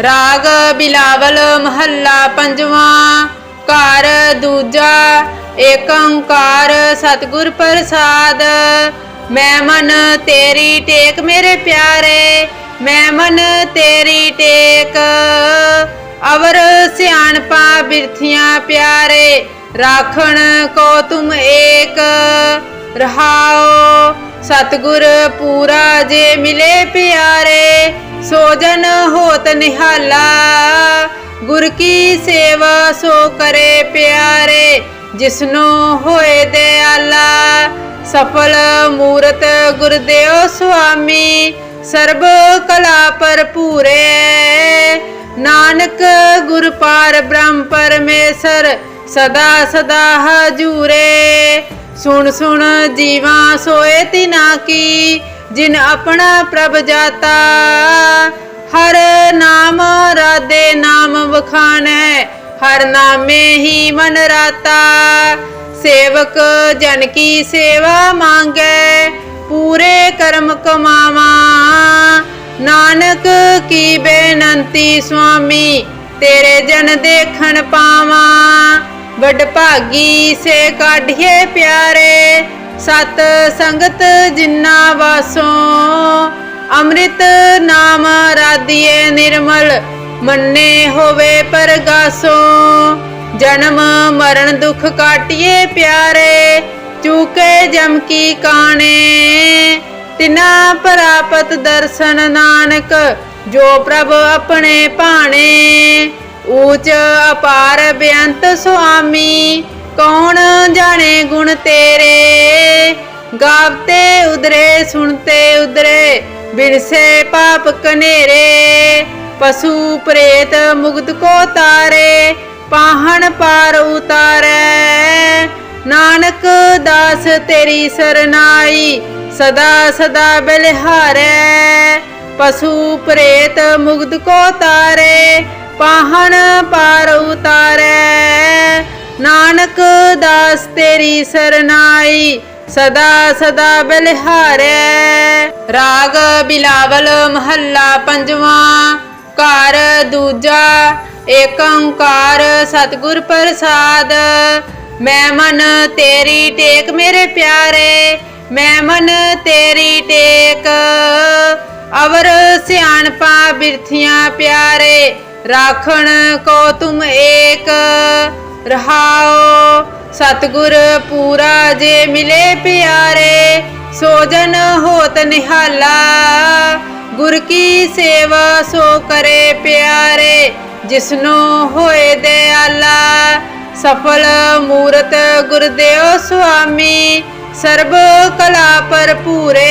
ਰਾਗ ਬਿਲਾਵਲ ਮਹੱਲਾ ਪੰਜਵਾਂ, ਘਰ ਦੂਜਾ, ਏਕ ਓੰਕਾਰ ਸਤਿਗੁਰ ਪ੍ਰਸਾਦ। ਮੈਂ ਮਨ ਤੇਰੀ ਟੇਕ ਮੇਰੇ ਪਿਆਰੇ, ਮੈਂ ਮਨ ਤੇਰੀ ਟੇਕ। ਅਵਰ ਸਿਆਣਪਾ ਬਿਰਥੀਆਂ ਪਿਆਰੇ, ਰਾਖਣ ਕੋ ਤੁਮ ਏਕ। ਰਹਾਓ ਸਤਿਗੁਰ ਪੂਰਾ ਜੇ ਮਿਲੇ ਪਿਆਰੇ ਸੋਜਨ ਹੋਤ ਨਿਹਾਲਾ, ਗੁਰ ਕੀ ਸੇਵਾ ਸੋ ਕਰੇ ਪਿਆਰੇ, ਜਿਸਨੋ ਹੋਏ ਦਿਆਲਾ। ਸਫਲ ਮੂਰਤ ਗੁਰਦੇਵ ਸੁਆਮੀ, ਸਰਬ ਕਲਾ ਭਰਪੂਰੇ ਨਾਨਕ ਗੁਰ ਪਾਰ ਬ੍ਰਹਮ ਪਰਮੇਸ਼ਰ, ਸਦਾ ਸਦਾ ਹਜੂਰੇ। ਸੁਣ ਸੁਣ ਜੀਵਾ ਸੋਏ ਤਿਨਾ ਕੀ, ਜਿਨ ਆਪਣਾ ਪ੍ਰਭ ਜਾਤਾ। ਹਰ ਨਾਮ ਰਾਦੇ ਨਾਮ ਵਖਾਣੈ, ਹਰ ਨਾਮੇ ਹੀ ਮਨ ਰਾਤਾ। ਸੇਵਕ ਜਨ ਕੀ ਸੇਵਾ ਮੰਗੈ, ਪੂਰੇ ਕਰਮ ਕਮਾਵਾ। ਨਾਨਕ ਕੀ ਬੇਨੰਤੀ ਸੁਆਮੀ, ਤੇਰੇ ਜਨ ਦੇਖਣ ਪਾਵਾਂ। ਵਡ ਭਾਗੀ ਸੇ ਕਾਢੀਏ ਪਿਆਰੇ। ਸਤ ਸੰਗਤ ਜਿਨਾ ਵਾਸੋ, ਅੰਮ੍ਰਿਤ ਨਾਮ ਰਾਧੀਏ ਨਿਰਮਲ, ਮੰਨੇ ਹੋਵੇ ਪਰਗਾਸੋਂ। ਜਨਮ ਮਰਨ ਦੁਖ ਕਾਟਿਏ ਪਿਆਰੇ, ਚੂਕੇ ਜਮ ਕੀ ਕਾਣੇ। ਤਿਨਾ ਪ੍ਰਾਪਤ ਦਰਸ਼ਨ ਨਾਨਕ, ਜੋ ਪ੍ਰਭ ਆਪਣੇ ਭਾਣੇ। ਊਚ ਅਪਾਰ ਬੇਅੰਤ ਸੁਆਮੀ, ਕੌਣ ਜਾਣੇ ਗੁਣ ਤੇਰੇ? ਗਾਵਤੇ ਉਦਰੇ ਸੁਣਤੇ ਉਦਰੇ ਬਿਨਸੇ ਪਾਪ ਕਨੇਰੇ। ਪਸ਼ੂ ਪ੍ਰੇਤ ਮੁਗਤ ਕੋ ਤਾਰੇ, ਪਾਹਣ ਪਾਰ ਉਤਾਰੈ। ਨਾਨਕ ਦਾਸ ਤੇਰੀ ਸਰਨਾਈ, ਸਦਾ ਸਦਾ ਬਲਿਹਾਰੈ। ਪਸ਼ੂ ਪ੍ਰੇਤ ਮੁਗਤ ਕੋ ਤਾਰੇ ਪਾਹਣ ਪਾਰ ਉਤਾਰੈ। ਨਾਨਕ ਦਾਸ ਤੇਰੀ ਸਰਨਾਈ, ਸਦਾ ਸਦਾ ਬਲਿਹਾਰੈ। ਰਾਗ ਬਿਲਾਵਲ ਮਹੱਲਾ ਪੰਜਵਾਂ, ਘਰ ਦੂਜਾ, ਏਕ ਓੰਕਾਰ ਸਤਿਗੁਰ ਪ੍ਰਸਾਦ। ਮੈਂ ਮਨ ਤੇਰੀ ਟੇਕ ਮੇਰੇ ਪਿਆਰੇ, ਮੈਂ ਮਨ ਤੇਰੀ ਟੇਕ। ਅਵਰ ਸਿਆਣਪਾ ਬਿਰਥੀਆਂ ਪਿਆਰੇ ਰਾਖਣ ਕੋ ਤੁਮ ਏਕ ਰਹਾਓ ਸਤਿਗੁਰ ਪੂਰਾ ਜੇ ਮਿਲੇ ਪਿਆਰੇ, ਸੋਜਨ ਹੋਤ ਨਿਹਾਲਾ। ਗੁਰ ਕੀ ਸੇਵਾ ਸੋ ਕਰੇ ਪਿਆਰੇ, ਜਿਸਨੋ ਹੋਏ ਦਿਆਲਾ। ਸਫਲ ਮੂਰਤ ਗੁਰਦੇਵ ਸੁਆਮੀ, ਸਰਬ ਕਲਾ ਭਰਪੂਰੇ।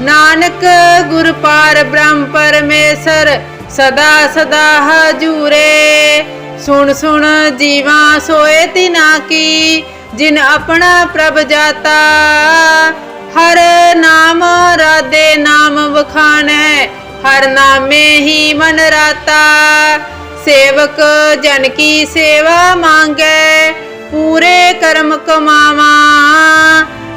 ਨਾਨਕ ਗੁਰ ਪਾਰ ਬ੍ਰਹਮ ਪਰਮੇਸ਼ਰ ਸਦਾ ਸਦਾ ਹਜੂਰੇ। ਸੁਣ ਸੁਣ ਜੀਵਾ ਸੋਏ ਤਿਨਾ ਕੀ, ਜਿਨ ਆਪਣਾ ਪ੍ਰਭ ਜਾਤਾ। ਹਰ ਨਾਮ ਰਾਦੇ ਨਾਮ ਵਖਾਣੈ, ਹਰ ਨਾਮੇ ਹੀ ਮਨ ਰਾਤਾ। ਸੇਵਕ ਜਨ ਕੀ ਸੇਵਾ ਮੰਗੈ, ਪੂਰੇ ਕਰਮ ਕਮਾਵਾ।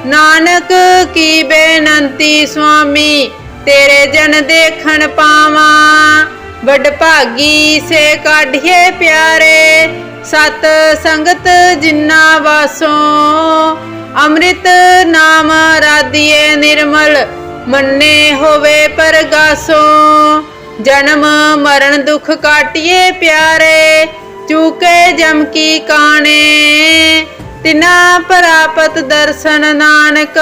ਨਾਨਕ ਕੀ ਬੇਨੰਤੀ ਸੁਆਮੀ, ਤੇਰੇ ਜਨ ਦੇਖਣ ਪਾਵਾਂ। ਵਡ ਭਾਗੀ ਸੇ ਕਾਢੀਏ ਪਿਆਰੇ। ਸਤ ਸੰਗਤ ਜਿਨਾ ਵਾਸੋਂ ਅੰਮ੍ਰਿਤ ਨਾਮ ਰਾਧੀਏ ਨਿਰਮਲ, ਮੰਨੇ ਹੋਵੇ ਪਰਗਾਸੋਂ। ਜਨਮ ਮਰਨ ਦੁਖ ਕਾਟਿਏ ਪਿਆਰੇ, ਚੂਕੇ ਜਮ ਕੀ ਕਾਣੇ। ਤਿਨਾ ਪ੍ਰਾਪਤ ਦਰਸ਼ਨ ਨਾਨਕ,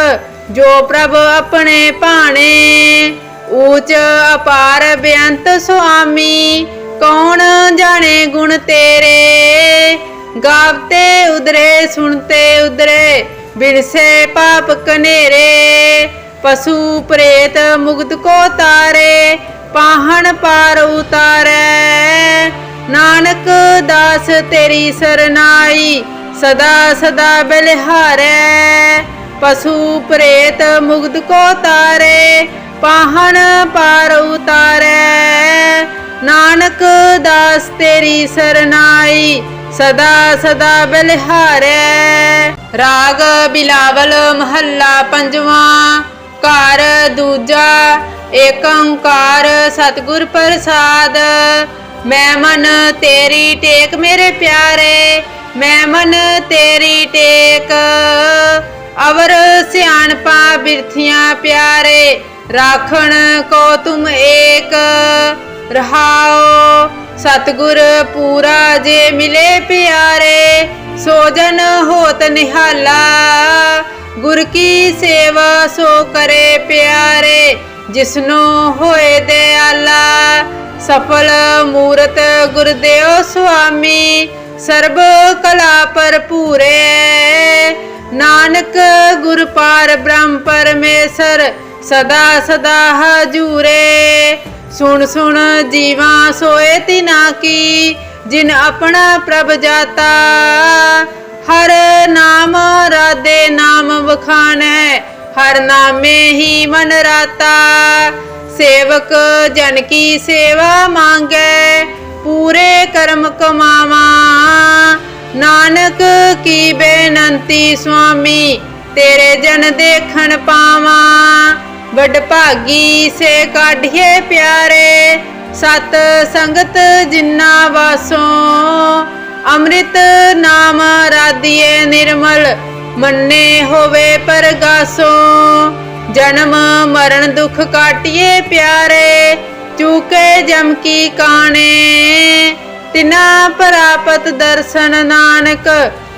ਜੋ ਪ੍ਰਭ ਆਪਣੇ ਭਾਣੇ। ਊਚ ਅਪਾਰ ਬੇਅੰਤ ਸੁਆਮੀ, ਕੌਣ ਜਾਣੇ ਗੁਣ ਤੇਰੇ? ਗਾਵਤੇ ਉਦਰੇ ਸੁਣਤੇ ਉਦਰੇ ਬਿਨਸੇ ਪਾਪ ਕਨੇਰੇ। ਪਸ਼ੂ ਪ੍ਰੇਤ ਮੁਗਤ ਕੋ ਤਾਰੇ, ਪਾਹਣ ਪਾਰ ਉਤਾਰੈ। ਨਾਨਕ ਦਾਸ ਤੇਰੀ ਸਰਨਾਈ, ਸਦਾ ਸਦਾ ਬਲਿਹਾਰੈ। ਪਸ਼ੂ ਪ੍ਰੇਤ ਮੁਗਤ ਕੋ ਤਾਰੇ ਪਾਹਣ ਪਾਰ ਉਤਾਰੈ। ਨਾਨਕ ਦਾਸ ਤੇਰੀ ਸਰਨਾਈ, ਸਦਾ ਸਦਾ ਬਲਿਹਾਰੈ। ਰਾਗ ਬਿਲਾਵਲ ਮਹੱਲਾ ਪੰਜਵਾਂ, ਘਰ ਦੂਜਾ ਏਕ ਓੰਕਾਰ ਸਤਿਗੁਰ ਪ੍ਰਸਾਦ। ਮੈਂ ਮਨ ਤੇਰੀ ਟੇਕ ਮੇਰੇ ਪਿਆਰੇ, ਮੈਂ ਮਨ ਤੇਰੀ ਟੇਕ। ਅਵਰ ਸਿਆਣਪਾ ਬਿਰਥੀਆਂ ਪਿਆਰੇ ਰਾਖਣ ਕੋ ਤੁਮ ਏਕ ਰਹਾਓ ਸਤਿਗੁਰ ਪੂਰਾ ਜੇ ਮਿਲੇ ਪਿਆਰੇ, ਸੋਜਨ ਹੋਤ ਨਿਹਾਲਾ। ਗੁਰ ਕੀ ਸੇਵਾ ਸੋ ਕਰੇ ਪਿਆਰੇ, ਜਿਸਨੋ ਹੋਏ ਦਿਆਲਾ। ਸਫਲ ਮੂਰਤ ਗੁਰਦੇਵ ਸੁਆਮੀ, ਸਰਬ ਕਲਾ ਭਰਪੂਰੇ ਨਾਨਕ ਗੁਰ ਪਾਰ ਬ੍ਰਹਮ ਪਰਮੇਸ਼ਰ ਸਦਾ ਸਦਾ ਹਜੂਰੇ। ਸੁਣ ਸੁਣ ਜੀਵਾ ਸੋਏ ਤਿਨਾ ਕੀ, ਜਿਨ ਆਪਣਾ ਪ੍ਰਭ ਜਾਤਾ। ਹਰ ਨਾਮ ਰਾਦੇ ਨਾਮ ਵਖਾਣੈ, ਹਰ ਨਾਮੇ ਹੀ ਮਨ ਰਾਤਾ। ਸੇਵਕ ਜਨ ਕੀ ਸੇਵਾ ਮੰਗੈ, ਪੂਰੇ ਕਰਮ ਕਮਾਵਾ। ਨਾਨਕ ਕੀ ਬੇਨੰਤੀ ਸੁਆਮੀ, ਤੇਰੇ ਜਨ ਦੇਖਣ ਪਾਵਾਂ। ਵੱਡ ਭਾਗੀ ਸੇ ਕਾਢੀਏ ਪਿਆਰੇ। ਸਤ ਸੰਗਤ ਜਿਨਾ ਵਾਸੋਂ, ਅੰਮ੍ਰਿਤ ਨਾਮ ਰਾਧੀਏ ਨਿਰਮਲ, ਮੰਨੇ ਹੋਵੇ ਪਰਗਾਸੋਂ। ਜਨਮ ਮਰਨ ਦੁਖ ਕਾਟਿਏ ਪਿਆਰੇ, ਚੂਕੇ ਜਮ ਕੀ ਕਾਣੇ। ਤਿਨਾ ਪ੍ਰਾਪਤ ਦਰਸ਼ਨ ਨਾਨਕ,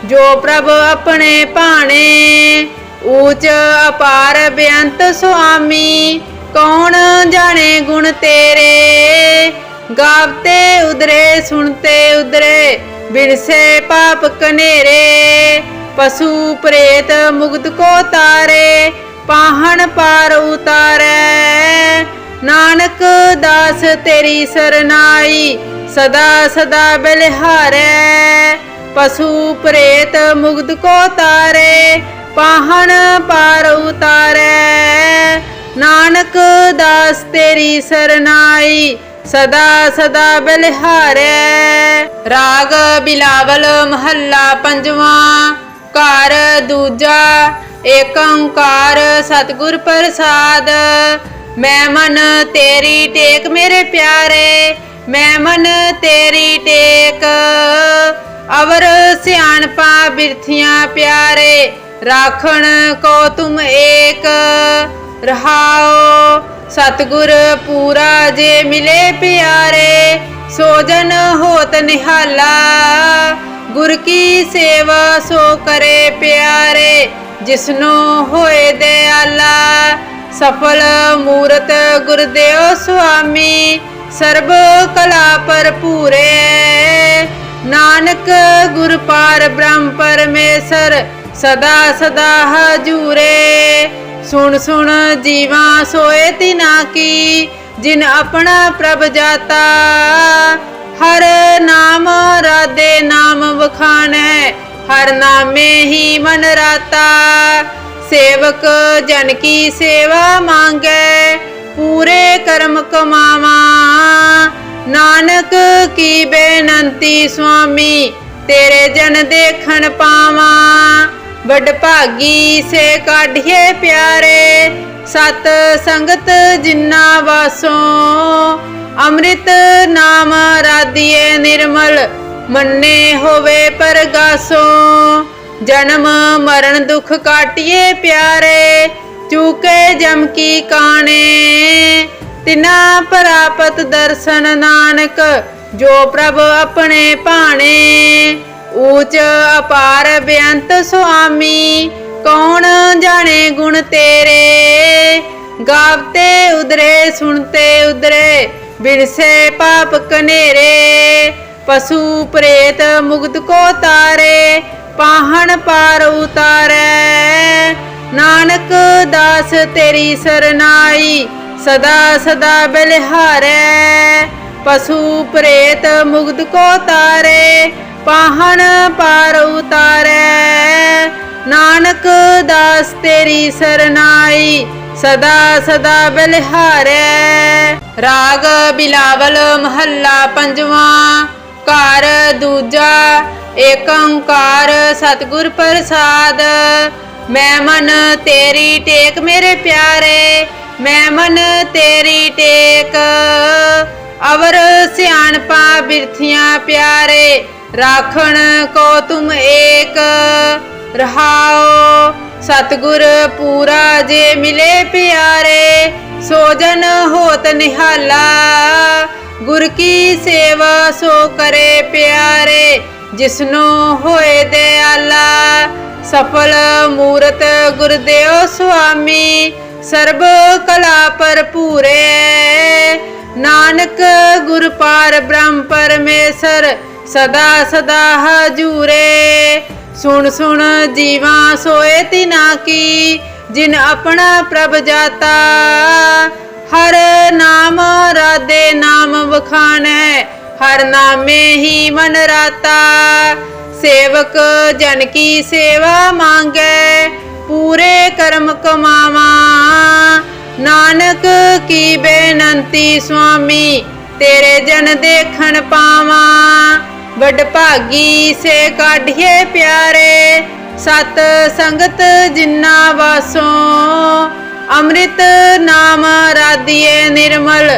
ਜੋ ਪ੍ਰਭ ਆਪਣੇ ਭਾਣੇ। ਊਚ ਅਪਾਰ ਬੇਅੰਤ ਸੁਆਮੀ, ਕੌਣ ਜਾਣੇ ਗੁਣ ਤੇਰੇ? ਗਾਵਤੇ ਉਦਰੇ ਸੁਣਤੇ ਉਦਰੇ ਬਿਰਸੇ ਪਾਪ ਕਨੇਰੇ। ਪਸ਼ੂ ਪ੍ਰੇਤ ਮੁਗਤ ਕੋ ਤਾਰੇ, ਪਾਹਣ ਪਾਰ ਉਤਾਰੈ। ਨਾਨਕ ਦਾਸ ਤੇਰੀ ਸਰਨਾਈ, ਸਦਾ ਸਦਾ ਬਲਿਹਾਰੈ। ਪਸ਼ੂ ਪ੍ਰੇਤ ਮੁਗਤ ਕੋ ਤਾਰੇ ਪਾਹਣ ਪਾਰ ਉਤਾਰੈ। ਨਾਨਕ ਦਾਸ ਤੇਰੀ ਸਰਨਾਈ, ਸਦਾ ਸਦਾ ਬਲਿਹਾਰੈ। ਰਾਗ ਬਿਲਾਵਲ ਮਹੱਲਾ ਪੰਜਵਾਂ, ਘਰ ਦੂਜਾ, ਏਕ ਓੰਕਾਰ ਸਤਿਗੁਰ ਪ੍ਰਸਾਦ। ਮੈਂ ਮਨ ਤੇਰੀ ਟੇਕ ਮੇਰੇ ਪਿਆਰੇ, ਮੈਂ ਮਨ ਤੇਰੀ ਟੇਕ। ਅਵਰ ਸਿਆਣਪਾ ਬਿਰਥੀਆਂ ਪਿਆਰੇ। ਰਾਖਣ ਕੋ ਤੁਮ ਏਕ ਰਹਾਓ ਸਤਿਗੁਰ ਪੂਰਾ ਜੇ ਮਿਲੇ ਪਿਆਰੇ, ਸੋਜਨ ਹੋਤ ਨਿਹਾਲਾ। ਗੁਰ ਕੀ ਸੇਵਾ ਸੋ ਕਰੇ ਪਿਆਰੇ, ਜਿਸਨੋ ਹੋਏ ਦਿਆਲਾ। ਸਫਲ ਮੂਰਤ ਗੁਰਦੇਵ ਸੁਆਮੀ, ਸਰਬ ਕਲਾ ਭਰਪੂਰੇ। ਨਾਨਕ ਗੁਰ ਪਾਰ ਬ੍ਰਹਮ ਪਰਮੇਸ਼ਰ ਸਦਾ ਸਦਾ ਹਜੂਰੇ। ਸੁਣ ਸੁਣ ਜੀਵਾ ਸੋਏ ਤਿਨਾ ਕੀ, ਜਿਨ ਆਪਣਾ ਪ੍ਰਭ ਜਾਤਾ। ਹਰ ਨਾਮ ਰਾਦੇ ਨਾਮ ਵਖਾਣੈ, ਹਰ ਨਾਮੇ ਹੀ ਮਨ ਰਾਤਾ। ਸੇਵਕ ਜਨ ਕੀ ਸੇਵਾ ਮੰਗੈ, ਪੂਰੇ ਕਰਮ ਕਮਾਵਾ। ਨਾਨਕ ਕੀ ਬੇਨੰਤੀ ਸੁਆਮੀ, ਤੇਰੇ ਜਨ ਦੇਖਣ ਪਾਵਾਂ। ਵੱਡ ਭਾਗੀ ਸੇ ਕਾਢੀਏ ਪਿਆਰੇ, ਸਤ ਸੰਗਤ ਜਿਨਾ ਵਾਸੋ। ਅੰਮ੍ਰਿਤ ਨਾਮ ਰਾਧੀਏ ਨਿਰਮਲ, ਮੰਨੇ ਹੋਵੇ ਪਰਗਾਸੋਂ। ਜਨਮ ਮਰਨ ਦੁਖ ਕਾਟਿਏ ਪਿਆਰੇ, ਚੂਕੇ ਜਮ ਕੀ ਕਾਣੇ। ਤਿਨਾ ਪ੍ਰਾਪਤ ਦਰਸ਼ਨ ਨਾਨਕ, ਜੋ ਪ੍ਰਭ ਆਪਣੇ ਭਾਣੇ। ਊਚ ਅਪਾਰ ਬੇਅੰਤ ਸੁਆਮੀ, ਕੌਣ ਜਾਣੇ ਗੁਣ ਤੇਰੇ? ਗਾਵਤੇ ਉਦਰੇ ਸੁਣਤੇ ਉਦਰੇ ਬਿਰਸੇ ਪਾਪ ਕਨੇਰੇ। ਪਸ਼ੂ ਪ੍ਰੇਤ ਮੁਗਤ ਕੋ ਤਾਰੇ, ਪਾਹਣ ਪਾਰ ਉਤਾਰੈ। ਨਾਨਕ ਦਾਸ ਤੇਰੀ ਸਰਨਾਈ, ਸਦਾ ਸਦਾ ਬਲਿਹਾਰੈ। ਪਸ਼ੂ ਪ੍ਰੇਤ ਮੁਗਤ ਕੋ ਤਾਰੇ ਪਾਹਣ ਪਾਰ ਉਤਾਰੈ। ਨਾਨਕ ਦਾਸ ਤੇਰੀ ਸਰਨਾਈ, ਸਦਾ ਸਦਾ ਬਲਿਹਾਰੈ। ਰਾਗ ਬਿਲਾਵਲ ਮਹੱਲਾ ਪੰਜਵਾਂ, ਘਰ ਦੂਜਾ, ਏਕ ਓੰਕਾਰ ਸਤਿਗੁਰ ਪ੍ਰਸਾਦ। ਮੈਂ ਮਨ ਤੇਰੀ ਟੇਕ ਮੇਰੇ ਪਿਆਰੇ, ਮੈਂ ਮਨ ਤੇਰੀ ਟੇਕ। ਅਵਰ ਸਿਆਣਪਾ ਬਿਰਥੀਆਂ ਪਿਆਰੇ, ਰਾਖਣ ਕੋ ਤੁਮ ਏਕ। ਰਹਾਓ ਸਤਗੁਰ ਪੂਰਾ ਜੇ ਮਿਲੇ ਪਿਆਰੇ, ਸੋਜਨ ਹੋਤ ਨਿਹਾਲਾ। ਗੁਰ ਕੀ ਸੇਵਾ ਸੋ ਕਰੇ ਪਿਆਰੇ, ਜਿਸਨੋ ਹੋਏ ਦਿਆਲਾ। ਸਫਲ ਮੂਰਤ ਗੁਰਦੇਵ ਸੁਆਮੀ, ਸਰਬ ਕਲਾ ਭਰਪੂਰੇ। ਨਾਨਕ ਗੁਰ ਪਾਰ ਬ੍ਰਹਮ ਪਰਮੇਸ਼ਰ ਸਦਾ ਸਦਾ ਹਜੂਰੇ। ਸੁਣ ਸੁਣ ਜੀਵਾ ਸੋਏ ਤਿਨਾ ਕੀ, ਜਿਨ ਆਪਣਾ ਪ੍ਰਭ ਜਾਤਾ। ਹਰ ਨਾਮ ਰਾਦੇ ਨਾਮ ਵਖਾਣੈ, ਹਰ ਨਾਮੇ ਹੀ ਮਨ ਰਾਤਾ। ਸੇਵਕ ਜਨ ਕੀ ਸੇਵਾ ਮੰਗੈ, ਪੂਰੇ ਕਰਮ ਕਮਾਵਾ। ਨਾਨਕ ਕੀ ਬੇਨੰਤੀ ਸੁਆਮੀ, ਤੇਰੇ ਜਨ ਦੇਖਣ ਪਾਵਾਂ। ਵੱਡ ਭਾਗੀ ਸੇ ਕਾਢੀਏ ਪਿਆਰੇ, ਸਤ ਸੰਗਤ ਜਿਨਾ ਵਾਸੋਂ। ਅੰਮ੍ਰਿਤ ਨਾਮ ਰਾਧੀਏ ਨਿਰਮਲ,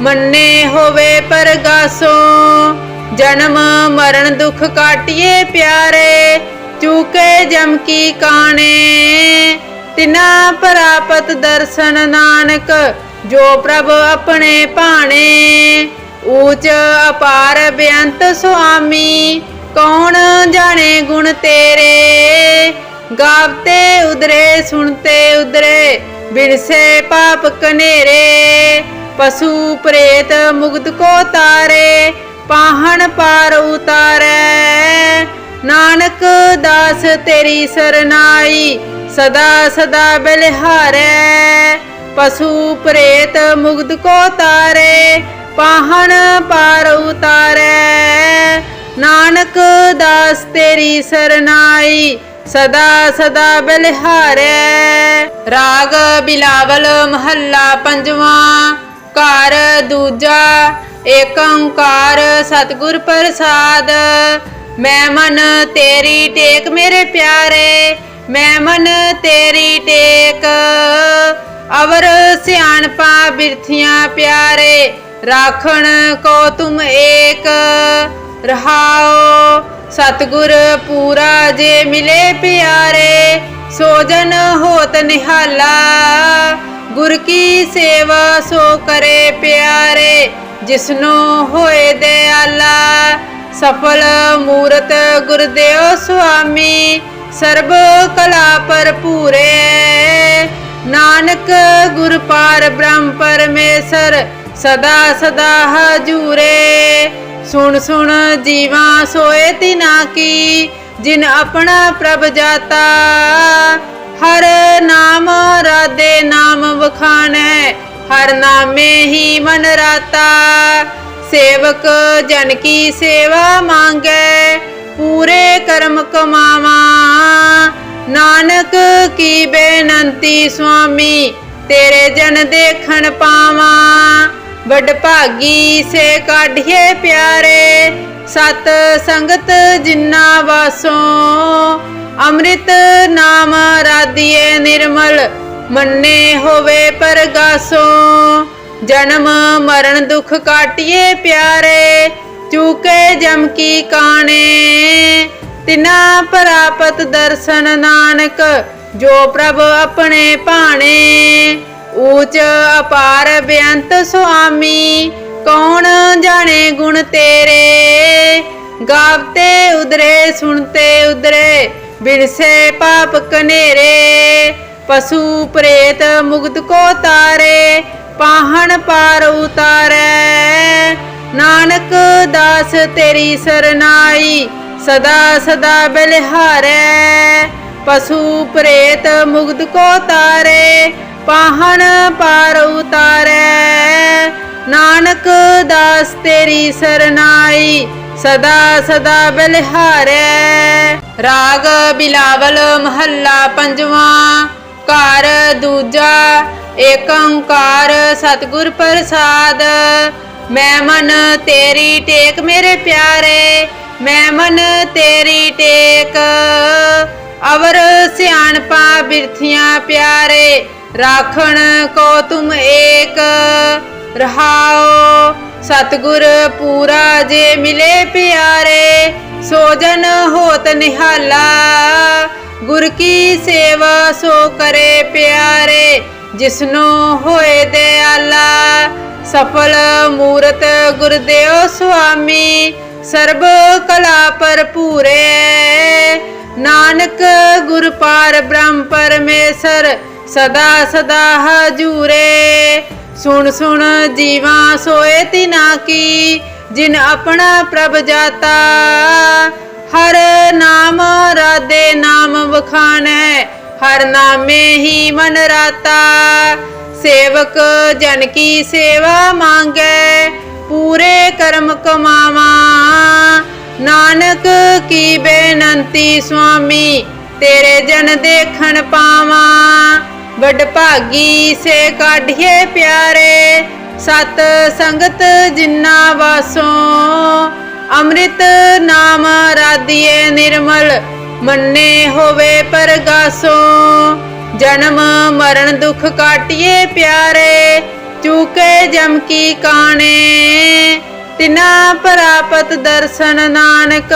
ਮੰਨੇ ਹੋਵੇ ਪਰਗਾਸੋਂ। ਜਨਮ ਮਰਨ ਦੁਖ ਕਾਟਿਏ ਪਿਆਰੇ, ਚੂਕੇ ਜਮ ਕੀ ਕਾਣੇ। ਤਿਨਾ ਪ੍ਰਾਪਤ ਦਰਸ਼ਨ ਨਾਨਕ, ਜੋ ਪ੍ਰਭ ਆਪਣੇ ਭਾਣੇ। ਊਚ ਅਪਾਰ ਬੇਅੰਤ ਸੁਆਮੀ, ਕੌਣ ਜਾਣੇ ਗੁਣ ਤੇਰੇ? ਗਾਵਤੇ ਉਦਰੇ ਸੁਣਤੇ ਉਦਰੇ ਬਿਰਸੇ ਪਾਪ ਕਨੇਰੇ। ਪਸ਼ੂ ਪ੍ਰੇਤ ਮੁਗਤ ਕੋ ਤਾਰੇ, ਪਾਹਣ ਪਾਰ ਉਤਾਰੈ। ਨਾਨਕ ਦਾਸ ਤੇਰੀ ਸਰਨਾਈ ਸਦਾ ਸਦਾ ਬਲਿਹਾਰੈ, ਪਸ਼ੂ ਪ੍ਰੇਤ ਮੁਗਦ ਕੋ ਤਾਰੇ, ਪਾਹਣ ਪਾਰ ਉਤਾਰੈ। ਨਾਨਕ ਦਾਸ ਤੇਰੀ ਸਰਨਾਈ, ਸਦਾ ਸਦਾ ਬਲਿਹਾਰੈ। ਰਾਗ ਬਿਲਾਵਲ ਮਹੱਲਾ ਪੰਜਵਾਂ, ਘਰ ਦੂਜਾ, ਏਕ ਓੰਕਾਰ ਸਤਿਗੁਰ ਪ੍ਰਸਾਦ। ਮੈਂ ਮਨ ਤੇਰੀ ਟੇਕ ਮੇਰੇ ਪਿਆਰੇ ਮੈਂ ਮਨ ਤੇਰੀ ਟੇਕ। ਅਵਰ ਸਿਆਣਪਾ ਬਿਰਥੀਆਂ ਪਿਆਰੇ, ਰਾਖਣ ਕੋ ਤੁਮ ਏਕ। ਰਹਾਓ ਸਤਗੁਰ ਪੂਰਾ ਜੇ ਮਿਲੇ ਪਿਆਰੇ ਸੋਜਨ ਹੋਤ ਨਿਹਾਲਾ। ਗੁਰ ਕੀ ਸੇਵਾ ਸੋ ਕਰੇ ਪਿਆਰੇ, ਜਿਸਨੋ ਹੋਏ ਦਿਆਲਾ। ਸਫਲ ਮੂਰਤ ਗੁਰਦੇਵ ਸੁਆਮੀ ਸਰਬ ਕਲਾ ਭਰਪੂਰੇ। ਨਾਨਕ ਗੁਰ ਪਾਰ ਬ੍ਰਹਮ ਪਰਮੇਸ਼ਰ ਸਦਾ ਸਦਾ ਹਜੂਰੇ। ਸੁਣ ਸੁਣ ਜੀਵਾ ਸੋਏ ਤਿਨਾ ਕੀ, ਜਿਨ ਆਪਣਾ ਪ੍ਰਭ ਜਾਤਾ। ਹਰ ਨਾਮ ਰਾਦੇ ਨਾਮ ਵਖਾਣੈ, ਹਰ ਨਾਮੇ ਹੀ ਮਨ ਰਾਤਾ। ਸੇਵਕ ਜਨ ਕੀ ਸੇਵਾ ਮੰਗੈ ਪੂਰੇ ਕਰਮ ਕਮਾਵਾ। ਨਾਨਕ ਕੀ ਬੇਨੰਤੀ ਸੁਆਮੀ, ਤੇਰੇ ਜਨ ਦੇਖਣ ਪਾਵਾਂ। ਵੱਡ ਭਾਗੀ ਸੇ ਕਾਢੀਏ ਪਿਆਰੇ, ਸਤ ਸੰਗਤ ਜਿੰਨਾ ਵਾਸੋਂ। ਅੰਮ੍ਰਿਤ ਨਾਮ ਰਾਧੀਏ ਨਿਰਮਲ, ਮੰਨੇ ਹੋਵੇ ਪਰਗਾਸੋਂ। ਜਨਮ ਮਰਨ ਦੁਖ ਕਾਟਿਏ ਪਿਆਰੇ ਚੂਕੇ ਜਮ ਕੀ ਕਾਣੇ, ਤਿਨਾ ਪ੍ਰਾਪਤ ਦਰਸ਼ਨ ਨਾਨਕ, ਜੋ ਪ੍ਰਭ ਆਪਣੇ ਭਾਣੇ। ਊਚ ਅਪਾਰ ਬੇਅੰਤ ਸੁਆਮੀ, ਕੌਣ ਜਾਣੇ ਗੁਣ ਤੇਰੇ? ਗਾਵਤੇ ਉਦਰੇ ਸੁਣਤੇ ਉਦਰੇ ਬਿਰਸੇ ਪਾਪ ਕਨੇਰੇ। ਪਸ਼ੂ ਪ੍ਰੇਤ ਮੁਗਤ ਕੋ ਤਾਰੇ, ਪਾਹਣ ਪਾਰ ਉਤਾਰੈ। ਨਾਨਕ ਦਾਸ ਤੇਰੀ ਸਰਨਾਈ, ਸਦਾ ਸਦਾ ਬਲਿਹਾਰੈ। ਪਸ਼ੂ ਪ੍ਰੇਤ ਮੁਗਤ ਕੋ ਤਾਰੇ, ਪਾਹਣ ਪਾਰ ਉਤਾਰੈ। ਨਾਨਕ ਦਾਸ ਤੇਰੀ ਸਰਨਾਈ, ਸਦਾ ਸਦਾ ਬਲਿਹਾਰੈ। ਰਾਗ ਬਿਲਾਵਲ ਮਹੱਲਾ ਪੰਜਵਾਂ, ਘਰ ਦੂਜਾ ਏਕ ਓੰਕਾਰ ਸਤਿਗੁਰ ਪ੍ਰਸਾਦ। ਮੈਂ ਮਨ ਤੇਰੀ ਟੇਕ ਮੇਰੇ ਪਿਆਰੇ, ਮੈਂ ਮਨ ਤੇਰੀ ਟੇਕ। ਅਵਰ ਸਿਆਣਪਾ ਬਿਰਥੀਆਂ ਪਿਆਰੇ, ਰਾਖਣ ਕੋ ਤੁਮ ਏਕ। ਰਹਾਓ, ਸਤਗੁਰ ਪੂਰਾ ਜੇ ਮਿਲੇ ਪਿਆਰੇ ਸੋਜਨ ਹੋਤ ਨਿਹਾਲਾ। ਗੁਰ ਕੀ ਸੇਵਾ ਸੋ ਕਰੇ ਪਿਆਰੇ, ਜਿਸਨੋ ਹੋਏ ਦਿਆਲਾ। ਸਫਲ ਮੂਰਤ ਗੁਰਦੇਵ ਸੁਆਮੀ, ਸਰਬ ਕਲਾ ਭਰਪੂਰੇ। ਨਾਨਕ ਗੁਰ ਪਾਰ ਬ੍ਰਹਮ ਪਰਮੇਸ਼ਰ ਸਦਾ ਸਦਾ ਹਜੂਰੇ। ਸੁਣ ਸੁਣ ਜੀਵਾ ਸੋਏ ਤਿਨਾ ਕੀ, ਜਿਨ ਆਪਣਾ ਪ੍ਰਭ ਜਾਤਾ। ਹਰ ਨਾਮ ਰਾਦੇ ਨਾਮ ਵਖਾਨ ਹੈ ਹਰ ਨਾਮੇ ਹੀ ਮਨ ਰਾਤਾ। ਸੇਵਕ ਜਨ ਕੀ ਸੇਵਾ ਮੰਗੈ, ਪੂਰੇ ਕਰਮ ਕਮਾਵਾ। ਨਾਨਕ ਕੀ ਬੇਨੰਤੀ ਸੁਆਮੀ, ਤੇਰੇ ਜਨ ਦੇਖਣ ਪਾਵਾਂ। ਵੱਡ ਭਾਗੀ ਸੇ ਕਾਢੀਏ ਪਿਆਰੇ, ਸਤ ਸੰਗਤ ਜਿੰਨਾ ਵਾਸੋ। ਅੰਮ੍ਰਿਤ ਨਾਮ ਰਾਧੀਏ ਨਿਰਮਲ, ਮੰਨੇ ਹੋਵੇ ਪਰਗਾਸੋਂ। ਜਨਮ ਮਰਨ ਦੁਖ ਕਾਟਿਏ ਪਿਆਰੇ, ਚੂਕੇ ਜਮ ਕੀ ਕਾਣੇ। ਤਿਨਾ ਪ੍ਰਾਪਤ ਦਰਸ਼ਨ ਨਾਨਕ,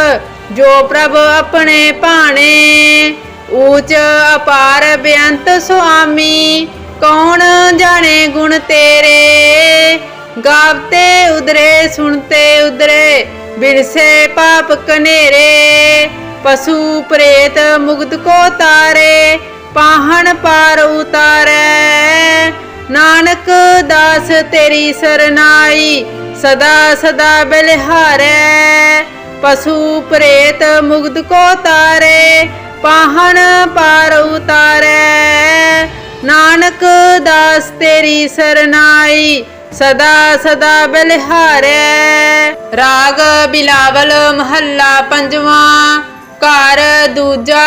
ਜੋ ਪ੍ਰਭ ਆਪਣੇ ਭਾਣੇ। ਊਚ ਅਪਾਰ ਬੇਅੰਤ ਸੁਆਮੀ, ਕੌਣ ਜਾਣੇ ਗੁਣ ਤੇਰੇ? ਗਾਵਤੇ ਉਦਰੇ ਸੁਣਤੇ ਉਦਰੇ ਬਿਰਸੇ ਪਾਪ ਕਨੇਰੇ। ਪਸ਼ੂ ਪ੍ਰੇਤ ਮੁਗਤ ਕੋ ਤਾਰੇ ਪਾਹਣ ਪਾਰ ਉਤਾਰੈ। ਨਾਨਕ ਦਾਸ ਤੇਰੀ ਸਰਨਾਈ, ਸਦਾ ਸਦਾ ਬਲਿਹਾਰੈ। ਪਸ਼ੂ ਪ੍ਰੇਤ ਮੁਗਤ ਕੋ ਤਾਰੇ, ਪਾਹਣ ਪਾਰ ਉਤਾਰੈ। ਨਾਨਕ ਦਾਸ ਤੇਰੀ ਸਰਨਾਈ, ਸਦਾ ਸਦਾ ਬਲਿਹਾਰੈ। ਰਾਗ ਬਿਲਾਵਲ ਮਹੱਲਾ ਪੰਜਵਾਂ, ਘਰ ਦੂਜਾ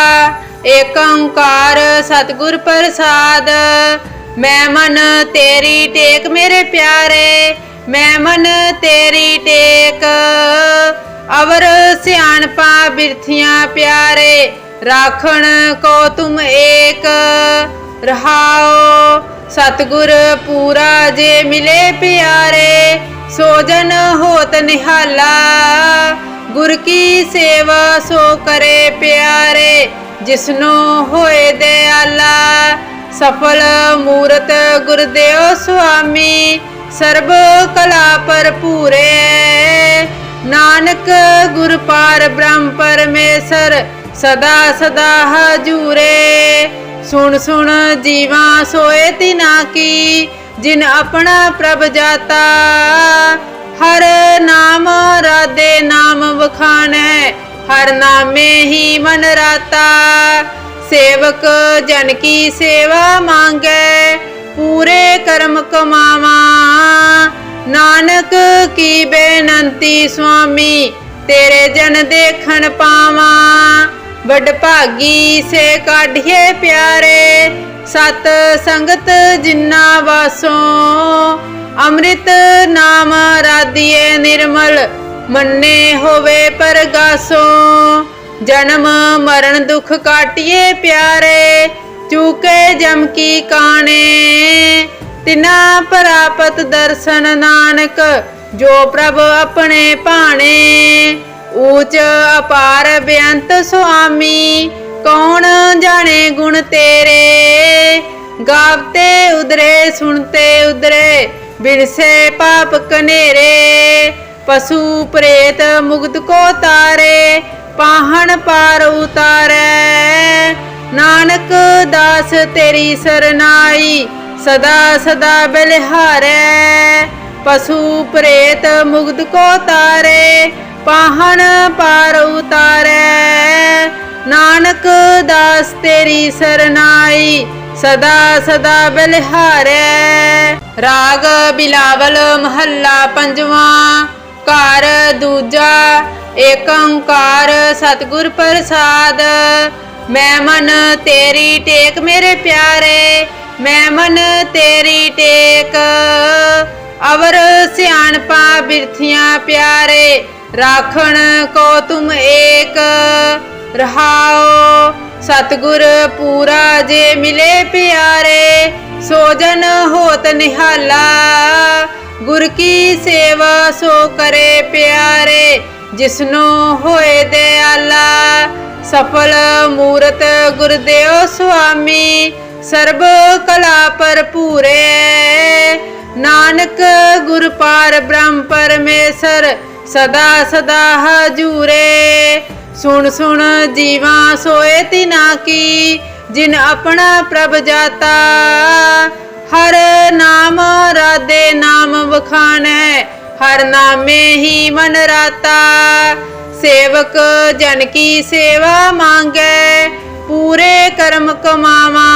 ਏਕ ਓੰਕਾਰ ਸਤਿਗੁਰ ਪ੍ਰਸਾਦ। ਮੈਂ ਮਨ ਤੇਰੀ ਟੇਕ ਮੇਰੇ ਪਿਆਰੇ, ਮੈਂ ਮਨ ਤੇਰੀ ਟੇਕ। ਅਵਰ ਸਿਆਣਪਾ ਬਿਰਥੀਆਂ ਪਿਆਰੇ, ਰਾਖਣ ਕੋ ਤੁਮ ਏਕ। ਰਹਾਓ ਸਤਗੁਰ ਪੂਰਾ ਜੇ ਮਿਲੇ ਪਿਆਰੇ, ਸੋਜਨ ਹੋਤ ਨਿਹਾਲਾ। ਗੁਰ ਕੀ ਸੇਵਾ ਸੋ ਕਰੇ ਪਿਆਰੇ। ਜਿਸਨੋ ਹੋਏ ਦਿਆਲਾ, ਸਫਲ ਮੂਰਤ ਗੁਰਦੇਵ ਸੁਆਮੀ, ਸਰਬ ਕਲਾ ਭਰਪੂਰੇ ਨਾਨਕ ਗੁਰ ਪਾਰ ਬ੍ਰਹਮ ਪਰਮੇਸ਼ਰ ਸਦਾ ਸਦਾ ਹਜੂਰੇ ਸੁਣ ਸੁਣ ਜੀਵਾ ਸੋਏ ਤਿਨਾ ਕੀ, ਜਿਨ ਆਪਣਾ ਪ੍ਰਭ ਜਾਤਾ। ਹਰ ਨਾਮ ਰਾਦੇ ਨਾਮ ਵਖਾਣੈ ਹਰ ਨਾਮੇ ਹੀ ਮਨ ਰਾਤਾ। ਸੇਵਕ ਜਨ ਕੀ ਸੇਵਾ ਮੰਗੈ, ਪੂਰੇ ਕਰਮ ਕਮਾਵਾ। ਨਾਨਕ ਕੀ ਬੇਨੰਤੀ ਸੁਆਮੀ, ਤੇਰੇ ਜਨ ਦੇਖਣ ਪਾਵਾਂ। ਵੱਡ ਭਾਗੀ ਸੇ ਕਾਢੀਏ ਪਿਆਰੇ, ਸਤ ਸੰਗਤ ਜਿੰਨਾ ਵਾਸੋਂ। ਅੰਮ੍ਰਿਤ ਨਾਮ ਰਾਧੀਏ ਨਿਰਮਲ ਮੰਨੇ ਹੋਵੇ ਪਰਗਾਸੋਂ। ਜਨਮ, ਮਰਨ, ਦੁਖ ਕਾਟਿਏ ਪਿਆਰੇ। ਚੂਕੇ ਜਮ ਕੀ ਕਾਣੇ। ਤਿਨਾ ਪ੍ਰਾਪਤ ਦਰਸ਼ਨ ਨਾਨਕ, ਜੋ ਪ੍ਰਭ ਆਪਣੇ ਭਾਣੇ। ਊਚ ਅਪਾਰ ਬੇਅੰਤ ਸੁਆਮੀ, ਕੌਣ ਜਾਣੇ ਗੁਣ ਤੇਰੇ? ਗਾਵਤੇ ਉਦਰੇ ਸੁਣਤੇ ਉਦਰੇ ਬਿਰਸੇ ਪਾਪ ਕਨੇਰੇ। ਪਸ਼ੂ ਪ੍ਰੇਤ ਮੁਗਤ ਕੋ ਤਾਰੇ, ਪਾਹਣ ਪਾਰ ਉਤਾਰੈ। ਨਾਨਕ ਦਾਸ ਤੇਰੀ ਸਰਨਾਈ, ਸਦਾ ਸਦਾ ਬਲਿਹਾਰੈ। ਪਸ਼ੂ ਪ੍ਰੇਤ ਮੁਗਤ ਕੋ ਤਾਰੇ, ਪਾਹਣ ਪਾਰ ਉਤਾਰੈ। ਨਾਨਕ ਦਾਸ ਤੇਰੀ ਸਰਨਾਈ, ਸਦਾ ਸਦਾ ਬਲਿਹਾਰੈ। ਰਾਗ ਬਿਲਾਵਲ ਮਹੱਲਾ ਪੰਜਵਾਂ ਘਰ ਦੂਜਾ ਏਕ ਓੰਕਾਰ ਸਤਿਗੁਰ ਪ੍ਰਸਾਦ। ਮੈਂ ਮਨ ਤੇਰੀ ਟੇਕ ਮੇਰੇ ਪਿਆਰੇ, ਮੈਂ ਮਨ ਤੇਰੀ ਟੇਕ। ਅਵਰ ਸਿਆਣਪਾ ਬਿਰਥੀਆਂ ਪਿਆਰੇ, ਰਾਖਣ ਕੋ ਤੁਮ ਏਕ। ਰਹਾਓ ਸਤਗੁਰ ਪੂਰਾ ਜੇ ਮਿਲੇ ਪਿਆਰੇ ਸੋਜਨ ਹੋਤ ਨਿਹਾਲਾ। ਗੁਰ ਕੀ ਸੇਵਾ ਸੋ ਕਰੇ ਪਿਆਰੇ, ਜਿਸਨੋ ਹੋਏ ਦਿਆਲਾ। ਸਫਲ ਮੂਰਤ ਗੁਰਦੇਵ ਸੁਆਮੀ, ਸਰਬ ਕਲਾ ਭਰਪੂਰੇ ਨਾਨਕ ਗੁਰ ਪਾਰ ਬ੍ਰਹਮ ਪਰਮੇਸ਼ਰ, ਸਦਾ ਸਦਾ ਹਜੂਰੇ। ਸੁਣ ਸੁਣ ਜੀਵਾ ਸੋਏ ਤਿਨਾ ਕੀ, ਜਿਨ ਆਪਣਾ ਪ੍ਰਭ ਜਾਤਾ। ਹਰ ਨਾਮ ਰਾਦੇ ਨਾਮ ਵਖਾਣੈ, ਹਰ ਨਾਮੇ ਹੀ ਮਨ ਰਾਤਾ। ਸੇਵਕ ਜਨ ਕੀ ਸੇਵਾ ਮੰਗੈ, ਪੂਰੇ ਕਰਮ ਕਮਾਵਾ।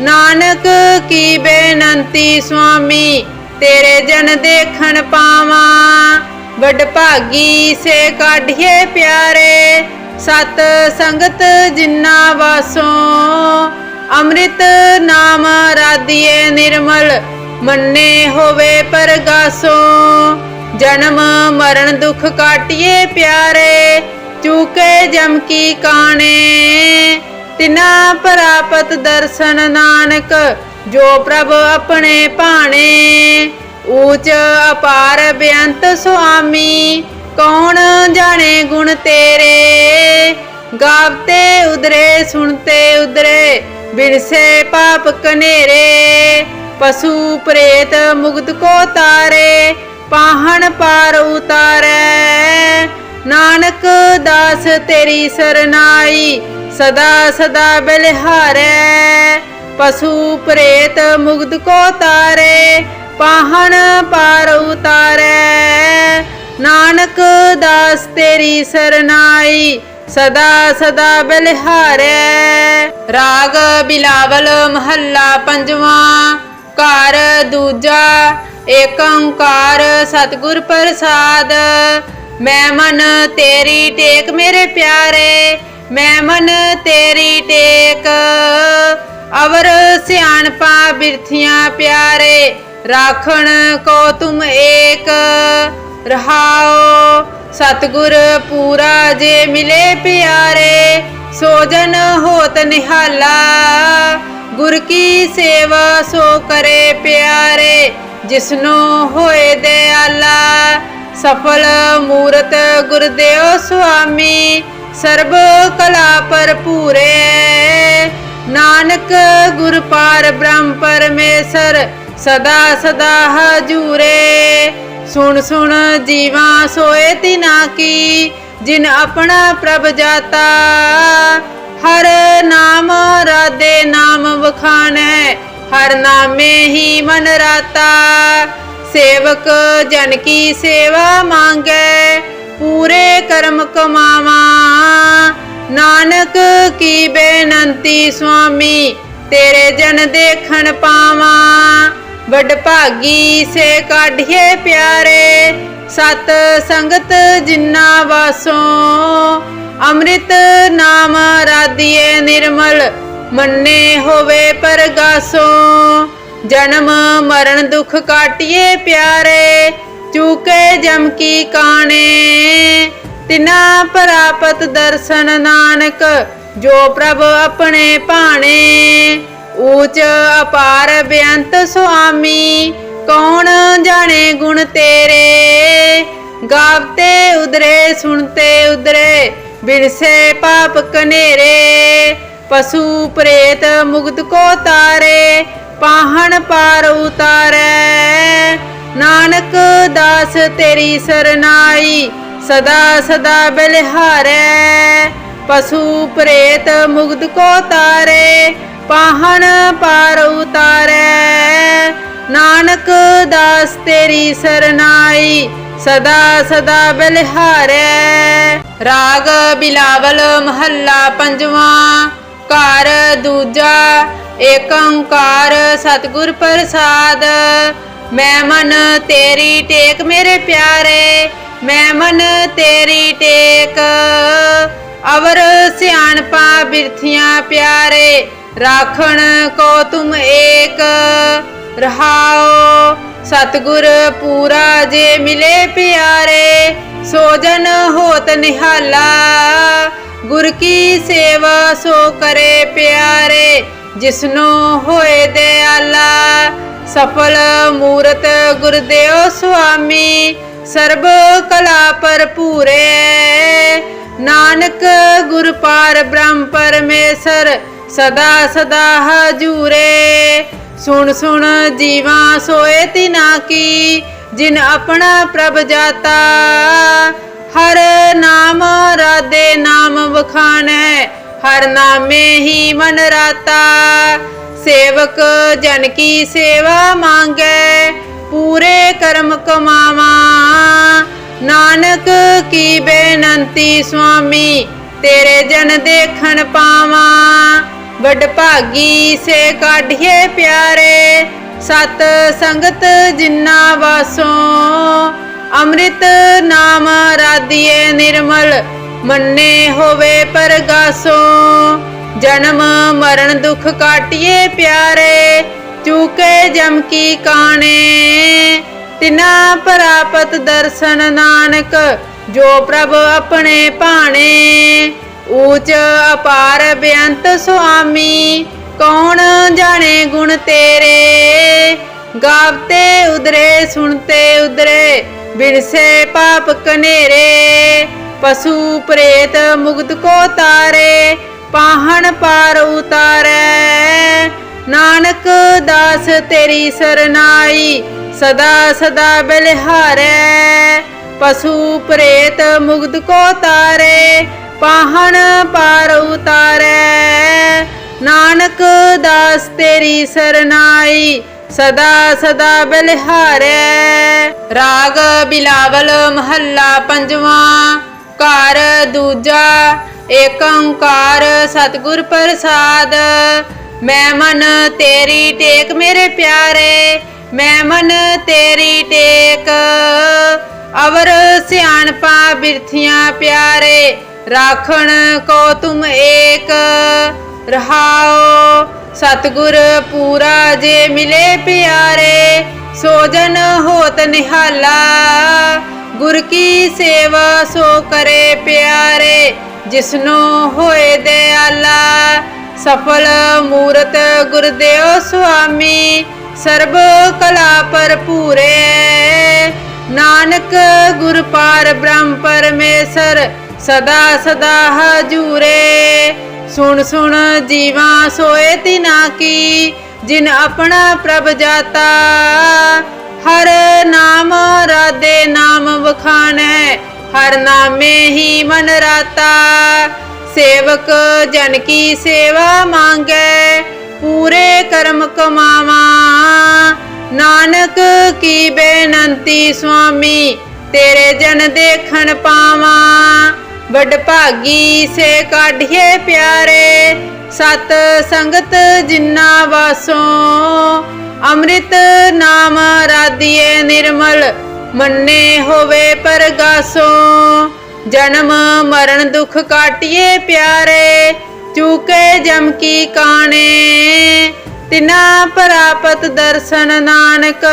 ਨਾਨਕ ਕੀ ਬੇਨੰਤੀ ਸੁਆਮੀ, ਤੇਰੇ ਜਨ ਦੇਖਣ ਪਾਵਾਂ। ਵੱਡ ਭਾਗੀ ਸੇ ਕਾਢੀਏ ਪਿਆਰੇ, ਸਤ ਸੰਗਤ ਜਿੰਨਾ ਵਾਸੋਂ। ਅੰਮ੍ਰਿਤ ਨਾਮ ਰਾਧੀਏ ਨਿਰਮਲ, ਮੰਨੇ ਹੋਵੇ ਪਰਗਾਸੋਂ। ਜਨਮ ਮਰਨ ਦੁਖ ਕਾਟਿਏ ਪਿਆਰੇ, ਚੂਕੇ ਜਮ ਕੀ ਕਾਣੇ। ਤਿਨਾ ਪ੍ਰਾਪਤ ਦਰਸ਼ਨ ਨਾਨਕ, ਜੋ ਪ੍ਰਭ ਆਪਣੇ ਭਾਣੇ। ਊਚ ਅਪਾਰ ਬੇਅੰਤ ਸੁਆਮੀ, ਕੌਣ ਜਾਣੇ ਗੁਣ ਤੇਰੇ? ਗਾਵਤੇ ਉਦਰੇ, ਸੁਣਤੇ ਉਦਰੇ ਬਿਨਸੇ ਪਾਪ ਕਨੇਰੇ, ਪਸ਼ੂ ਪ੍ਰੇਤ ਮੁਗਤ ਕੋ ਤਾਰੇ, ਪਾਹਣ ਪਾਰ ਉਤਾਰੈ। ਨਾਨਕ ਦਾਸ ਤੇਰੀ ਸਰਨਾਈ, ਸਦਾ ਸਦਾ ਬਲਿਹਾਰੈ। ਪਸ਼ੂ ਪ੍ਰੇਤ ਮੁਗਤ ਕੋ ਤਾਰੇ, ਪਾਹਣ ਪਾਰ ਉਤਾਰੈ। ਨਾਨਕ ਦਾਸ ਤੇਰੀ ਸਰਨਾਈ ਸਦਾ ਸਦਾ ਬਲਿਹਾਰੈ। ਰਾਗ ਬਿਲਾਵਲ ਮਹੱਲਾ ਪੰਜਵਾਂ। ਘਰ ਦੂਜਾ। ਏਕ ਓੰਕਾਰ ਸਤਿਗੁਰ ਪ੍ਰਸਾਦ। ਮੈਂ ਮਨ ਤੇਰੀ ਟੇਕ ਮੇਰੇ ਪਿਆਰੇ। ਮੈਂ ਮਨ ਤੇਰੀ ਟੇਕ। ਅਵਰ ਸਿਆਣਪਾ ਬਿਰਥੀਆਂ ਪਿਆਰੇ। ਰਾਖਣ ਕੋ ਤੁਮ ਏਕ। ਰਹਾਓ ਸਤਿਗੁਰ ਪੂਰਾ ਜੇ ਮਿਲੇ ਪਿਆਰੇ ਸੋਜਨ ਹੋਤ ਨਿਹਾਲਾ। ਗੁਰ ਕੀ ਸੇਵਾ ਸੋ ਕਰੇ ਪਿਆਰੇ, ਜਿਸਨੋ ਹੋਏ ਦਿਆਲਾ। ਸਫਲ ਮੂਰਤ ਗੁਰਦੇਵ ਸੁਆਮੀ, ਸਰਬ ਕਲਾ ਭਰਪੂਰੇ। ਨਾਨਕ ਗੁਰ ਪਾਰ ਬ੍ਰਹਮ ਪਰਮੇਸ਼ਰ, ਸਦਾ ਸਦਾ ਹਜੂਰੇ। ਸੁਣ ਸੁਣ ਜੀਵਾ ਸੋਏ ਤਿਨਾ ਕੀ, ਜਿਨ ਆਪਣਾ ਪ੍ਰਭ ਜਾਤਾ। ਹਰ ਨਾਮ ਰਾਦੇ ਨਾਮ ਵਖਾਣੈ, ਹਰ ਨਾਮੇ ਹੀ ਮਨ ਰਾਤਾ। ਸੇਵਕ ਜਨ ਕੀ ਸੇਵਾ ਮੰਗੈ, ਪੂਰੇ ਕਰਮ ਕਮਾਵਾ। ਨਾਨਕ ਕੀ ਬੇਨੰਤੀ ਸੁਆਮੀ, ਤੇਰੇ ਜਨ ਦੇਖਣ ਪਾਵਾਂ। ਵੱਡ ਭਾਗੀ ਸੇ ਕਾਢੀਏ ਪਿਆਰੇ, ਸਤ ਸੰਗਤ ਜਿਨਾ ਵਾਸੋ। ਅੰਮ੍ਰਿਤ ਨਾਮ ਰਾਧੀਏ ਨਿਰਮਲ, ਮੰਨੇ ਹੋਵੇ ਪਰਗਾਸੋਂ। ਜਨਮ ਮਰਨ ਦੁਖ ਕਾਟਿਏ ਪਿਆਰੇ, ਚੂਕੇ ਜਮ ਕੀ ਕਾਣੇ। ਤਿਨਾ ਪ੍ਰਾਪਤ ਦਰਸ਼ਨ ਨਾਨਕ, ਜੋ ਪ੍ਰਭ ਆਪਣੇ ਭਾਣੇ। ਊਚ ਅਪਾਰ ਬੇਅੰਤ ਸੁਆਮੀ, ਕੌਣ ਜਾਣੇ ਗੁਣ ਤੇਰੇ? ਗਾਵਤੇ ਉਦਰੇ ਸੁਣਤੇ ਉਦਰੇ ਬਿਨਸੇ ਪਾਪ ਕਨੇਰੇ। ਪਸ਼ੂ ਪ੍ਰੇਤ ਮੁਗਤ ਕੋ ਤਾਰੇ, ਪਾਹਣ ਪਾਰ ਉਤਾਰੈ। ਨਾਨਕ ਦਾਸ ਤੇਰੀ ਸਰਨਾਈ, ਸਦਾ ਸਦਾ ਬਲਿਹਾਰੈ। ਪਸ਼ੂ ਪ੍ਰੇਤ ਮੁਗਤ ਕੋ ਤਾਰੇ ਪਾਹਣ ਪਾਰ ਉਤਾਰੈ। ਨਾਨਕ ਦਾਸ ਤੇਰੀ ਸਰਨਾਈ, ਸਦਾ ਸਦਾ ਬਲਿਹਾਰੈ। ਰਾਗ ਬਿਲਾਵਲ ਮਹੱਲਾ ਪੰਜਵਾਂ, ਘਰ ਦੂਜਾ, ਏਕ ਓੰਕਾਰ ਸਤਿਗੁਰ ਪ੍ਰਸਾਦ। ਮੈਂ ਮਨ ਤੇਰੀ ਟੇਕ ਮੇਰੇ ਪਿਆਰੇ, ਮੈਂ ਮਨ ਤੇਰੀ ਟੇਕ। ਅਵਰ ਸਿਆਣਪਾ ਬਿਰਥੀਆਂ ਪਿਆਰੇ ਰਾਖਣ ਕੋ ਤੁਮ ਏਕ ਰਹਾਓ ਸਤਿਗੁਰ ਪੂਰਾ ਜੇ ਮਿਲੇ ਪਿਆਰੇ, ਸੋਜਨ ਹੋਤ ਨਿਹਾਲਾ, ਗੁਰ ਕੀ ਸੇਵਾ ਸੋ ਕਰੇ ਪਿਆਰੇ, ਜਿਸਨੋ ਹੋਏ ਦਿਆਲਾ। ਸਫਲ ਮੂਰਤ ਗੁਰਦੇਵ ਸੁਆਮੀ, ਸਰਬ ਕਲਾ ਭਰਪੂਰੇ ਨਾਨਕ ਗੁਰ ਪਾਰ ਬ੍ਰਹਮ ਪਰਮੇਸ਼ਰ ਸਦਾ ਸਦਾ ਹਜੂਰੇ। ਸੁਣ ਸੁਣ ਜੀਵਾ ਸੋਏ ਤਿਨਾ ਕੀ, ਜਿਨ ਆਪਣਾ ਪ੍ਰਭ ਜਾਤਾ। ਹਰ ਨਾਮ ਰਾਦੇ ਨਾਮ ਵਖਾਣੈ, ਹਰ ਨਾਮੇ ਹੀ ਮਨ ਰਾਤਾ। ਸੇਵਕ ਜਨ ਕੀ ਸੇਵਾ ਮੰਗੈ, ਪੂਰੇ ਕਰਮ ਕਮਾਵਾ। ਨਾਨਕ ਕੀ ਬੇਨੰਤੀ ਸੁਆਮੀ, ਤੇਰੇ ਜਨ ਦੇਖਣ ਪਾਵਾਂ। ਵਡ ਭਾਗੀ ਸੇ ਕਾਢੀਏ ਪਿਆਰੇ। ਸਤ ਸੰਗਤ ਜਿਨਾ ਵਾਸੋਂ ਅੰਮ੍ਰਿਤ ਨਾਮ ਰਾਧੀਏ ਨਿਰਮਲ, ਮੰਨੇ ਹੋਵੇ ਪਰਗਾਸੋਂ। ਜਨਮ ਮਰਨ ਦੁਖ ਕਾਟਿਏ ਪਿਆਰੇ, ਚੂਕੇ ਜਮ ਕੀ ਕਾਣੇ। ਤਿਨਾ ਪ੍ਰਾਪਤ ਦਰਸ਼ਨ ਨਾਨਕ, ਜੋ ਪ੍ਰਭ ਆਪਣੇ ਭਾਣੇ। ਊਚ ਅਪਾਰ ਬੇਅੰਤ ਸੁਆਮੀ, ਕੌਣ ਜਾਣੇ ਗੁਣ ਤੇਰੇ? ਗਾਵਤੇ ਉਦਰੇ ਸੁਣਤੇ ਉਦਰੇ ਬਿਨਸੇ ਪਾਪ ਕਨੇਰੇ। ਪਸ਼ੂ ਪ੍ਰੇਤ ਮੁਗਤ ਕੋ ਤਾਰੇ, ਪਾਹਣ ਪਾਰ ਉਤਾਰੈ। ਨਾਨਕ ਦਾਸ ਤੇਰੀ ਸਰਨਾਈ, ਸਦਾ ਸਦਾ ਬਲਿਹਾਰੈ। ਪਸ਼ੂ ਪ੍ਰੇਤ ਮੁਕਤ ਕੋ ਤਾਰੇ ਪਾਹਣ ਪਾਰ ਉਤਾਰੈ। ਨਾਨਕ ਦਾਸ ਤੇਰੀ ਸਰਨਾਈ, ਸਦਾ ਸਦਾ ਬਲਿਹਾਰੈ। ਰਾਗ ਬਿਲਾਵਲ ਮਹੱਲਾ ਪੰਜਵਾਂ, ਘਰ ਦੂਜਾ, ਏਕ ਓੰਕਾਰ ਸਤਿਗੁਰ ਪ੍ਰਸਾਦ। ਮੈਂ ਮਨ ਤੇਰੀ ਟੇਕ ਮੇਰੇ ਪਿਆਰੇ, ਮੈਂ ਮਨ ਤੇਰੀ ਟੇਕ। ਅਵਰ ਸਿਆਣਪਾ ਬਿਰਥੀਆਂ ਪਿਆਰੇ ਰਾਖਣ ਕੋ ਤੁਮ ਏਕ ਰਹਾਓ ਸਤਿਗੁਰ ਪੂਰਾ ਜੇ ਮਿਲੇ ਪਿਆਰੇ, ਸੋਜਨ ਹੋਤ ਨਿਹਾਲਾ। ਗੁਰ ਕੀ ਸੇਵਾ ਸੋ ਕਰੇ ਪਿਆਰੇ, ਜਿਸਨੋ ਹੋਏ ਦਿਆਲਾ। ਸਫਲ ਮੂਰਤ ਗੁਰਦੇਵ ਸੁਆਮੀ, ਸਰਬ ਕਲਾ ਭਰਪੂਰੇ। ਨਾਨਕ ਗੁਰ ਪਾਰ ਬ੍ਰਹਮ ਪਰਮੇਸ਼ਰ ਸਦਾ ਸਦਾ ਹਜੂਰੇ। ਸੁਣ ਸੁਣ ਜੀਵਾ ਸੋਏ ਤਿਨਾ ਕੀ, ਜਿਨ ਆਪਣਾ ਪ੍ਰਭ ਜਾਤਾ। ਹਰ ਨਾਮ ਰਾਦੇ ਨਾਮ ਵਖਾਣੈ, ਹਰ ਨਾਮੇ ਹੀ ਮਨ ਰਾਤਾ। ਸੇਵਕ ਜਨ ਕੀ ਸੇਵਾ ਮੰਗੈ, ਪੂਰੇ ਕਰਮ ਕਮਾਵਾ। ਨਾਨਕ ਕੀ ਬੇਨੰਤੀ ਸੁਆਮੀ, ਤੇਰੇ ਜਨ ਦੇਖਣ ਪਾਵਾਂ। ਵੱਡ ਭਾਗੀ ਸੇ ਕਾਢੀਏ ਪਿਆਰੇ। ਸਤ ਸੰਗਤ ਜਿਨਾ ਵਾਸੋ ਅੰਮ੍ਰਿਤ ਨਾਮ ਰਾਧੀਏ ਨਿਰਮਲ, ਮੰਨੇ ਹੋਵੇ ਪਰਗਾਸੋਂ। ਜਨਮ ਮਰਨ ਦੁਖ ਕਾਟਿਏ ਪਿਆਰੇ, ਚੂਕੇ ਜਮ ਕੀ ਕਾਣੇ। ਤਿਨਾ ਪ੍ਰਾਪਤ ਦਰਸ਼ਨ ਨਾਨਕ,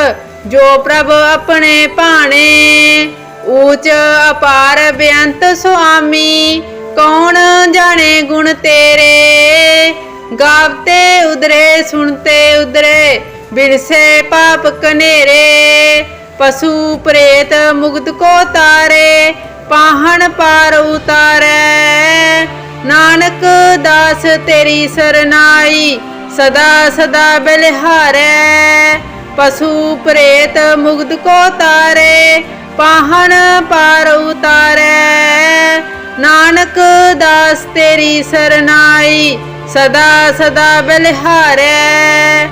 ਜੋ ਪ੍ਰਭ ਆਪਣੇ ਭਾਣੇ। ਊਚ ਅਪਾਰ ਬੇਅੰਤ ਸੁਆਮੀ, ਕੌਣ ਜਾਣੇ ਗੁਣ ਤੇਰੇ? ਗਾਵਤੇ ਉਦਰੇ ਸੁਣਤੇ ਉਦਰੇ ਬਿਨਸੇ ਪਾਪ ਕਨੇਰੇ। ਪਸ਼ੂ ਪ੍ਰੇਤ ਮੁਕਤ ਕੋ ਤਾਰੇ, ਪਾਹਣ ਪਾਰ ਉਤਾਰੈ। ਨਾਨਕ ਦਾਸ ਤੇਰੀ ਸਰਨਾਈ, ਸਦਾ ਸਦਾ ਬਲਿਹਾਰੈ। ਪਸ਼ੂ ਪ੍ਰੇਤ ਮੁਕਤ ਕੋ ਤਾਰੇ ਪਾਹਣ ਪਾਰ ਉਤਾਰੈ। ਨਾਨਕ ਦਾਸ ਤੇਰੀ ਸਰਨਾਈ ਸਦਾ ਸਦਾ ਬਲਿਹਾਰੈ।